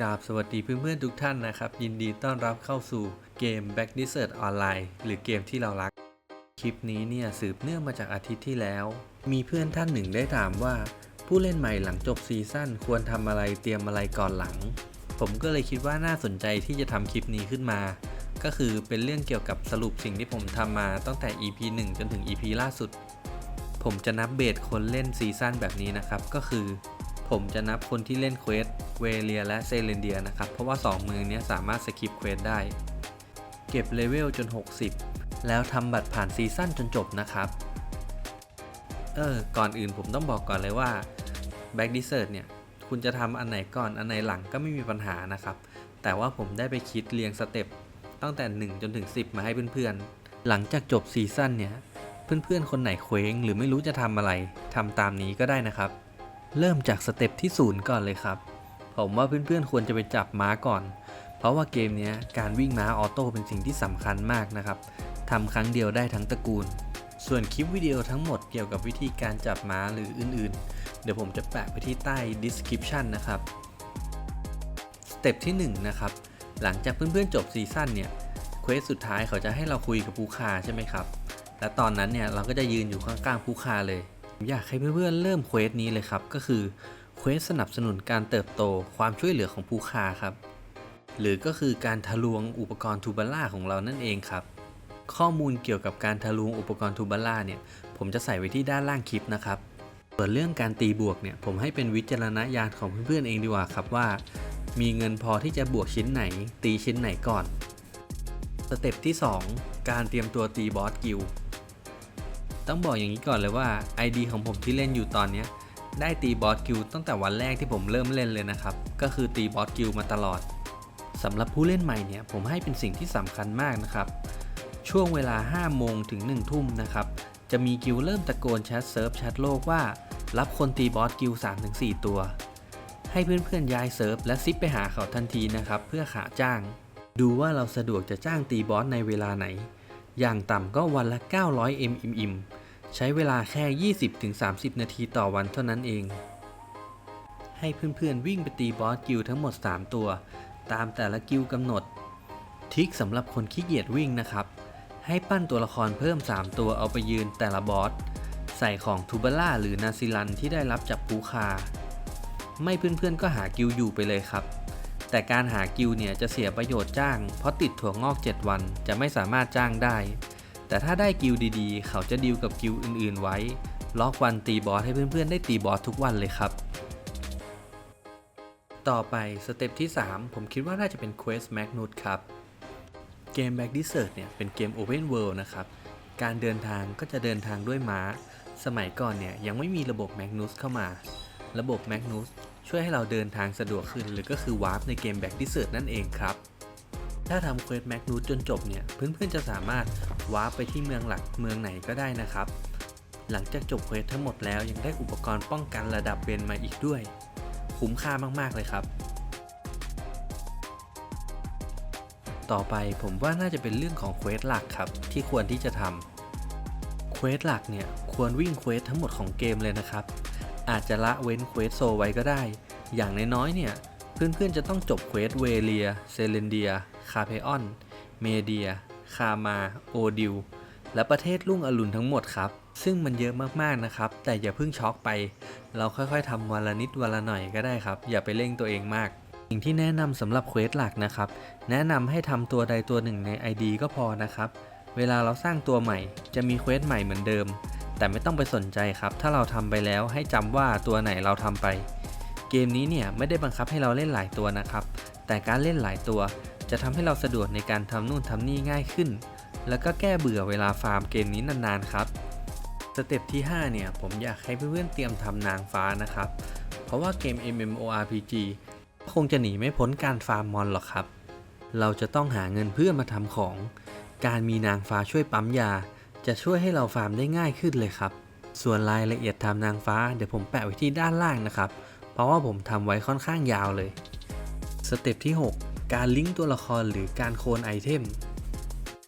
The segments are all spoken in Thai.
กราบสวัสดีเพื่อนๆทุกท่านนะครับ ยินดีต้อนรับเข้าสู่เกม Back Desert Online หรือเกมที่เรารัก คลิปนี้เนี่ยสืบเนื่องมาจากอาทิตย์ที่แล้ว มีเพื่อนท่านหนึ่งได้ถามว่า ผู้เล่นใหม่หลังจบซีซั่นควรทำอะไรเตรียมอะไรก่อนหลัง ผมก็เลยคิดว่าน่าสนใจที่จะทำคลิปนี้ขึ้นมา ก็คือเป็นเรื่องเกี่ยวกับสรุปสิ่งที่ผมทำมาตั้งแต่ EP 1 จนถึง EP ล่าสุด ผมจะนับเบสคนเล่นซีซั่นแบบนี้นะครับก็คือ ผมจะนับคนที่เล่นเควสเวเลียและเซเลนเดียนะครับ เพราะว่า 2 เมืองเนี้ยสามารถสกิปเควสได้ เก็บเลเวลจน 60 แล้วทำบัตรผ่านซีซั่นจนจบนะครับ เออ ก่อนอื่นผมต้องบอกก่อนเลยว่า Back Desert เนี่ย คุณจะทำอันไหนก่อนอันไหนหลังก็ไม่มีปัญหานะครับ แต่ว่าผมได้ไปคิดเรียงสเต็ปตั้งแต่ 1 จนถึง 10 มาให้เพื่อนๆ หลังจากจบซีซั่นเนี่ย เพื่อนๆ คนไหนเคว้งหรือไม่รู้จะทำอะไรทำตามนี้ก็ได้นะครับ เริ่มจากสเต็ปที่ศูนย์ก่อนเลยครับ ผมว่าเพื่อนๆควรจะไปจับม้าก่อน เพราะว่าเกมนี้การวิ่งม้าออโต้เป็นสิ่งที่สำคัญมากนะครับทำครั้งเดียวได้ทั้งตระกูล ส่วนคลิปวิดีโอทั้งหมดเกี่ยวกับวิธีการจับม้าหรืออื่นๆ เดี๋ยวผมจะแปะไปที่ใต้ description นะครับ สเต็ปที่1นะครับ หลังจากเพื่อนๆจบซีซั่นเนี่ย เควสสุดท้ายเขาจะให้เราคุยกับผู้ค้าใช่ไหมครับ และตอนนั้นเนี่ยเราก็จะยืนอยู่ข้างๆผู้ค้าเลย อยากให้เพื่อนๆเริ่มเควสนี้เลยครับ ก็คือเควสสนับสนุนการเติบโตความช่วยเหลือของผู้ค้าครับ หรือก็คือการทะลวงอุปกรณ์ทูบาร่าของเรานั่นเองครับ ข้อมูลเกี่ยวกับการทะลวงอุปกรณ์ทูบาร่าเนี่ย ผมจะใส่ไว้ที่ด้านล่างคลิปนะครับส่วนเรื่องการตีบวกเนี่ยผมให้เป็นวิจารณญาณของเพื่อนๆเองดีกว่าครับว่า มีเงินพอที่จะบวกชิ้นไหน ตีชิ้นไหนก่อนสเต็ปที่ 2 การเตรียมตัวตีบอสกิล ต้องบอกอย่างนี้ก่อนเลยว่า ID ของผมที่เล่นอยู่ตอนนี้ได้ตีบอสกิลตั้งแต่วันแรกที่ผมเริ่มเล่นเลยนะครับ ก็คือตีบอสกิลมาตลอดสำหรับผู้เล่นใหม่เนี่ยผมให้เป็นสิ่งที่สำคัญมากนะครับ ช่วงเวลา 5 โมงถึง 1 ทุ่มนะครับ จะมีกิลเริ่มตะโกนแชทเซิร์ฟแชทโลกว่า รับคนตีบอสกิล 3-4 ตัว ให้เพื่อนๆย้ายเซิร์ฟและซิปไปหาเขาทันทีนะครับ เพื่อขาจ้าง ดูว่าเราสะดวกจะจ้างตีบอสในเวลาไหน อย่างต่ำก็วันละ 900 m อิมใช้เวลาแค่ 20-30 นาทีต่อวันเท่านั้นเอง ให้เพื่อนๆวิ่งไปตีบอสกิลทั้งหมด 3 ตัว ตามแต่ละกิลกำหนด ทิคสำหรับคนขี้เกียจวิ่งนะครับ ให้ปั้นตัวละครเพิ่ม 3 ตัวเอาไปยืนแต่ละบอส ใส่ของทูบาร่าหรือนาซิลันที่ได้รับจากปูคา ไม่เพื่อนๆก็หากิลอยู่ไปเลยครับ แต่การหากิลเนี่ยจะเสียประโยชน์จ้าง เพราะติดถั่วงอก 7 วันจะไม่สามารถจ้างได้ แต่ถ้าได้กิลด์ดีๆ เขาจะดีลกับกิลอื่นๆไว้ ล็อกวันตีบอสให้เพื่อนๆ ได้ตีบอสทุกวันเลยครับ ต่อไปสเต็ปที่ 3 ผมคิดว่าน่าจะเป็น Quest Magnus ครับ เกม Back Desert เนี่ยเป็นเกม Open World นะครับ การเดินทางก็จะเดินทางด้วยม้า สมัยก่อนเนี่ยยังไม่มีระบบ Magnus เข้ามา ระบบ Magnus ช่วยให้เราเดินทางสะดวกขึ้น หรือก็คือ Warp ในเกม Back Desert นั่นเองครับ ถ้าทำเควส Magnus จนจบเนี่ย เพื่อนๆจะสามารถ Warp ไปที่เมืองหลักเมืองไหนก็ได้นะครับ หลังจากจบเควสทั้งหมดแล้วยังได้อุปกรณ์ป้องกันระดับเบนมาอีกด้วย คุ้มค่ามากๆเลยครับ ต่อไปผมว่าน่าจะเป็นเรื่องของเควสหลักครับ ที่ควรที่จะทำเควสหลักเนี่ยควรวิ่งเควสทั้งหมดของเกมเลยนะครับ อาจจะละเว้นเควสโซไว้ก็ได้ อย่างน้อยๆเนี่ย เพื่อนๆจะต้องจบเควสเวเลีย เซเลนเดีย คาเพออน เมเดีย คามา โอดิว และประเทศลุ่งอรุณทั้งหมดครับ ซึ่งมันเยอะมากๆนะครับ แต่อย่าเพิ่งช็อกไป เราค่อยๆทำวันละนิดวันละหน่อยก็ได้ครับ อย่าไปเร่งตัวเองมากสิ่งที่แนะนำสำหรับเควสหลักนะครับ แนะนำให้ทำตัวใดตัวหนึ่งใน ID ก็พอนะครับ เวลาเราสร้างตัวใหม่ จะมีเควสใหม่เหมือนเดิม แต่ไม่ต้องไปสนใจครับ ถ้าเราทำไปแล้วให้จำว่าตัวไหนเราทำไป เกมนี้เนี่ยไม่ได้บังคับให้เราเล่นหลายตัวนะครับ แต่การเล่นหลายตัว จะทำให้เราสะดวกในการทำนู่นทำนี่ง่ายขึ้น แล้วก็แก้เบื่อเวลาฟาร์มเกมนี้นานๆครับ สเต็ปที่ 5 เนี่ยผมอยากให้เพื่อนๆเตรียมทำนางฟ้านะครับ เพราะว่าเกม MMORPG คงจะหนีไม่พ้นการฟาร์มมอนหรอกครับ เราจะต้องหาเงินเพื่อมาทำของ การมีนางฟ้าช่วยปั๊มยา จะช่วยให้เราฟาร์มได้ง่ายขึ้นเลยครับ ส่วนรายละเอียดทำนางฟ้าเดี๋ยวผมแปะไว้ที่ด้านล่างนะครับ เพราะว่าผมทำไว้ค่อนข้างยาวเลย สเต็ปที่ 6 การลิงก์ตัวละครหรือการโคลนไอเทม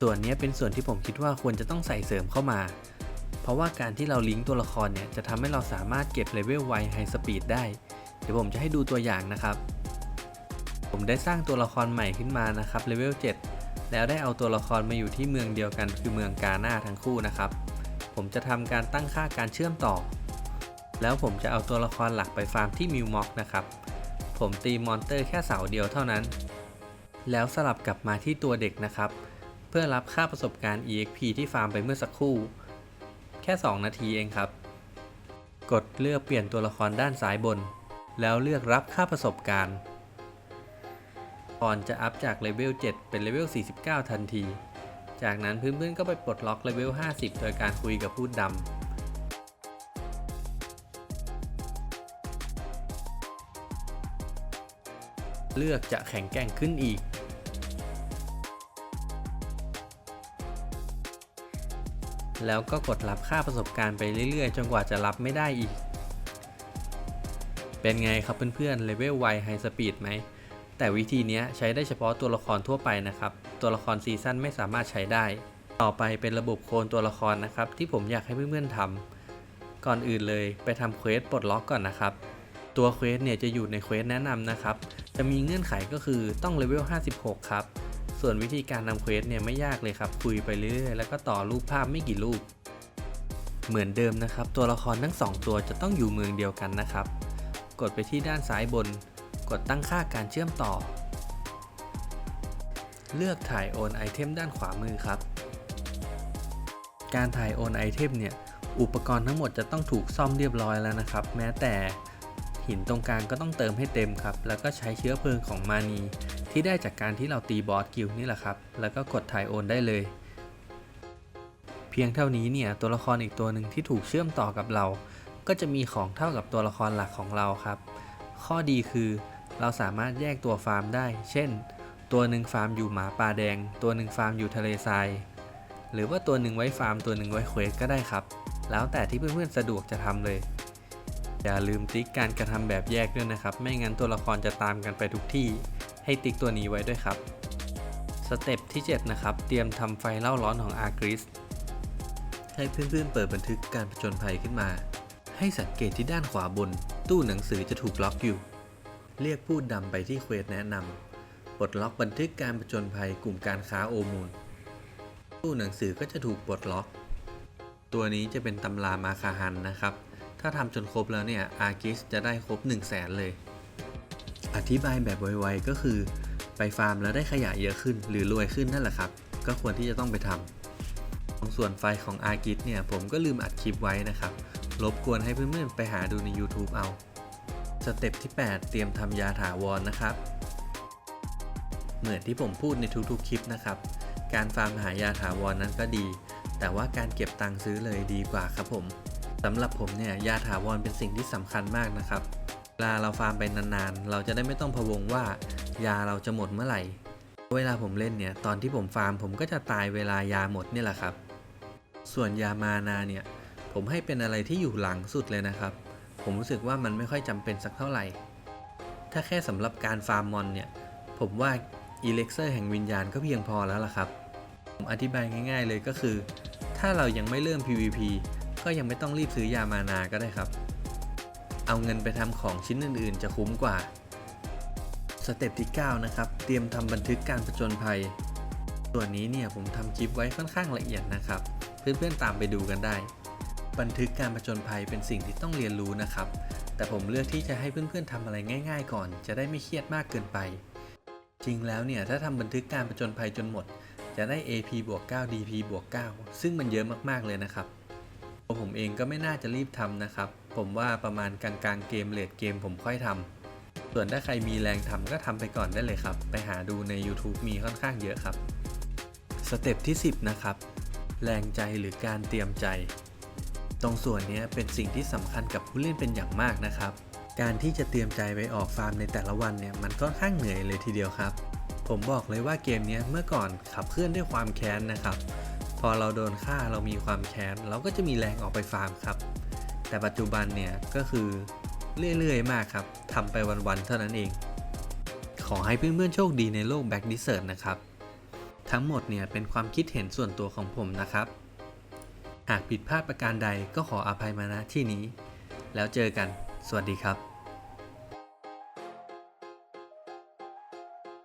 ส่วนนี้เป็นส่วนที่ผมคิดว่าควรจะต้องใส่เสริมเข้ามา เพราะว่าการที่เราลิงก์ตัวละครเนี่ยจะทำให้เราสามารถเก็บเลเวลไวไฮสปีดได้ เดี๋ยวผมจะให้ดูตัวอย่างนะครับ ผมได้สร้างตัวละครใหม่ขึ้นมานะครับเลเวล7 แล้วได้เอาตัวละครมาอยู่ที่เมืองเดียวกันคือเมืองกาหน้าทั้งคู่นะครับ ผมจะทำการตั้งค่าการเชื่อมต่อ แล้วผมจะเอาตัวละครหลักไปฟาร์มที่มิวม็อกนะครับ ผมตีมอนเตอร์แค่เสาเดียวเท่านั้น แล้วสลับกลับมาที่ตัวเด็กนะครับ เพื่อรับค่าประสบการณ์ EXP ที่ฟาร์มไปเมื่อสักครู่ แค่ 2 นาทีเองครับ กดเลือกเปลี่ยนตัวละครด้านซ้ายบน แล้วเลือกรับค่าประสบการณ์ ก่อนจะอัพจากเลเวล 7 เป็นเลเวล 49 ทันที จากนั้นเพื่อนๆก็ไปปลดล็อกเลเวล 50 โดยการคุยกับพูดดำเลือกจะแข็งแกร่งขึ้นอีก แล้วก็กดรับค่าประสบการณ์ไปเรื่อยๆ จนกว่าจะรับไม่ได้อีก เป็นไงครับเพื่อนๆ เลเวลไวไฮสปีดไหม แต่วิธีนี้ใช้ได้เฉพาะตัวละครทั่วไปนะครับ ตัวละครซีซั่นไม่สามารถใช้ได้ ต่อไปเป็นระบบโคลนตัวละครนะครับ ที่ผมอยากให้เพื่อนๆทำก่อนอื่นเลยไปทำเควสปลดล็อกก่อนนะครับ ตัวเควสเนี่ยจะอยู่ในเควสแนะนำนะครับ จะมีเงื่อนไขก็คือต้องเลเวล 56 ครับ ส่วนวิธีการทำเควสเนี่ยไม่ยากเลยครับ คุยไปเรื่อยๆแล้วก็ต่อรูปภาพไม่กี่รูป เหมือนเดิมนะครับ ตัวละครทั้ง 2 ตัวจะต้องอยู่เมืองเดียวกันนะครับ กดไปที่ด้านซ้ายบน กดตั้งค่าการเชื่อมต่อ เลือกถ่ายโอนไอเทมด้านขวามือครับ การถ่ายโอนไอเทมเนี่ย อุปกรณ์ทั้งหมดจะต้องถูกซ่อมเรียบร้อยแล้วนะครับ แม้แต่หินตรงกลางก็ต้องเติมให้เต็มครับ แล้วก็ใช้เชื้อเพลิงของมานีที่ได้จากการที่เราตีบอสกิลนี่แหละครับ แล้วก็กดถ่ายโอนได้เลย เพียงเท่านี้เนี่ยตัวละครอีกตัวหนึ่งที่ถูกเชื่อมต่อกับเรา ก็จะมีของเท่ากับตัวละครหลักของเราครับ ข้อดีคือ เราสามารถแยกตัวฟาร์มได้ เช่น ตัวหนึ่งฟาร์มอยู่หมาป่าแดง ตัวหนึ่งฟาร์มอยู่ทะเลทราย หรือว่าตัวหนึ่งไว้ฟาร์มตัวหนึ่งไว้เควสก็ได้ครับ แล้วแต่ที่เพื่อนๆสะดวกจะทำเลย อย่าลืมติ๊กการกระทำแบบแยกด้วยนะครับ ไม่งั้นตัวละครจะตามกันไปทุกที่ ให้ติ๊กตัวนี้ไว้ด้วยครับ สเต็ปที่ 7 นะครับ เตรียมทำไฟเล่าร้อนของอาร์กริสให้เพื่อนๆเปิดบันทึกการผจญภัยขึ้นมา ให้สังเกตที่ด้านขวาบน ตู้หนังสือจะถูกล็อกอยู่ เรียกพูดดำไปที่เควสแนะนำปลดล็อกบันทึกการผจญภัยกลุ่มการค้าโอมูล ตู้หนังสือก็จะถูกปลดล็อก ตัวนี้จะเป็นตำรามาคาฮันนะครับ ถ้าทำจนครบแล้วเนี่ยอาร์กิสจะได้ครบ 1 0 0 0 0แสนเลย อธิบายแบบไวๆก็คือ ไปฟาร์มแล้วได้ขยะเยอะขึ้น หรือรวยขึ้นนั่นแหละครับ ก็ควรที่จะต้องไปทำของส่วนไฟของอาร์กิสเนี่ยผมก็ลืมอัดคลิปไว้นะครับรบกวนให้เพื่อนๆไปหาดูใน YouTube เอา สเต็ปที่ 8 เตรียมทำยาถาวรนะครับ เหมือนที่ผมพูดในทุกๆ คลิปนะครับ การฟาร์มหายาถาวรนั้นก็ดี แต่ว่าการเก็บตังค์ซื้อเลยดีกว่าครับผมสำหรับผมเนี่ยยาถาวรเป็นสิ่งที่สำคัญมากนะครับเวลาเราฟาร์มไปนานๆ เราจะได้ไม่ต้องพะวงว่ายาเราจะหมดเมื่อไหร่ เวลาผมเล่นเนี่ยตอนที่ผมฟาร์มผมก็จะตายเวลายาหมดนี่แหละครับ ส่วนยามานาเนี่ยผมให้เป็นอะไรที่อยู่หลังสุดเลยนะครับ ผมรู้สึกว่ามันไม่ค่อยจำเป็นสักเท่าไหร่ ถ้าแค่สำหรับการฟาร์มมอนเนี่ย ผมว่าอีเล็กเซอร์แห่งวิญญาณก็เพียงพอแล้วล่ะครับ ผมอธิบายง่าย ๆ เลยก็คือ ถ้าเรายังไม่เริ่ม PVP ก็ยังไม่ต้องรีบซื้อยามานาก็ได้ครับ เอาเงินไปทำของชิ้นอื่น ๆ จะคุ้มกว่าสเต็ปที่ 9 นะครับ เตรียมทำบันทึกการผจญภัย ส่วนนี้เนี่ยผมทำคลิปไว้ค่อนข้างละเอียดนะครับ เพื่อนๆตามไปดูกันได้ บันทึกการผจญภัยเป็นสิ่งที่ต้องเรียนรู้นะครับ แต่ผมเลือกที่จะให้เพื่อนๆทำอะไรง่าย ๆ ก่อน จะได้ไม่เครียดมากเกินไป จริงแล้วเนี่ยถ้าทำบันทึกการผจญภัยจนหมด จะได้ AP บวก9 DP บวก9ซึ่งมันเยอะมากๆเลยนะครับตัวผมเองก็ไม่น่าจะรีบทำนะครับ ผมว่าประมาณกลางๆเกมเลดเกมผมค่อยทำส่วนถ้าใครมีแรงทำก็ทำไปก่อนได้เลยครับ ไปหาดูใน YouTube มีค่อนข้างเยอะครับ สเต็ปที่ 10 นะครับ แรงใจหรือการเตรียมใจ ตรงส่วนนี้เป็นสิ่งที่สำคัญกับผู้เล่นเป็นอย่างมากนะครับ การที่จะเตรียมใจไปออกฟาร์มในแต่ละวันเนี่ยมันค่อนข้างเหนื่อยเลยทีเดียวครับ ผมบอกเลยว่าเกมนี้เมื่อก่อนขับเคลื่อนด้วยความแค้นนะครับ พอเราโดนฆ่าเรามีความแค้นเราก็จะมีแรงออกไปฟาร์มครับ แต่ปัจจุบันเนี่ยก็คือเรื่อยๆ มากครับทำไปวันๆเท่านั้นเอง ขอให้เพื่อนๆโชคดีในโลกแบ็กดิเซอร์นะครับ ทั้งหมดเนี่ยเป็นความคิดเห็นส่วนตัวของผมนะครับ หากผิดพลาดประการใดก็ขออภัยมาณที่นี้ แล้วเจอกัน สวัสดีครับ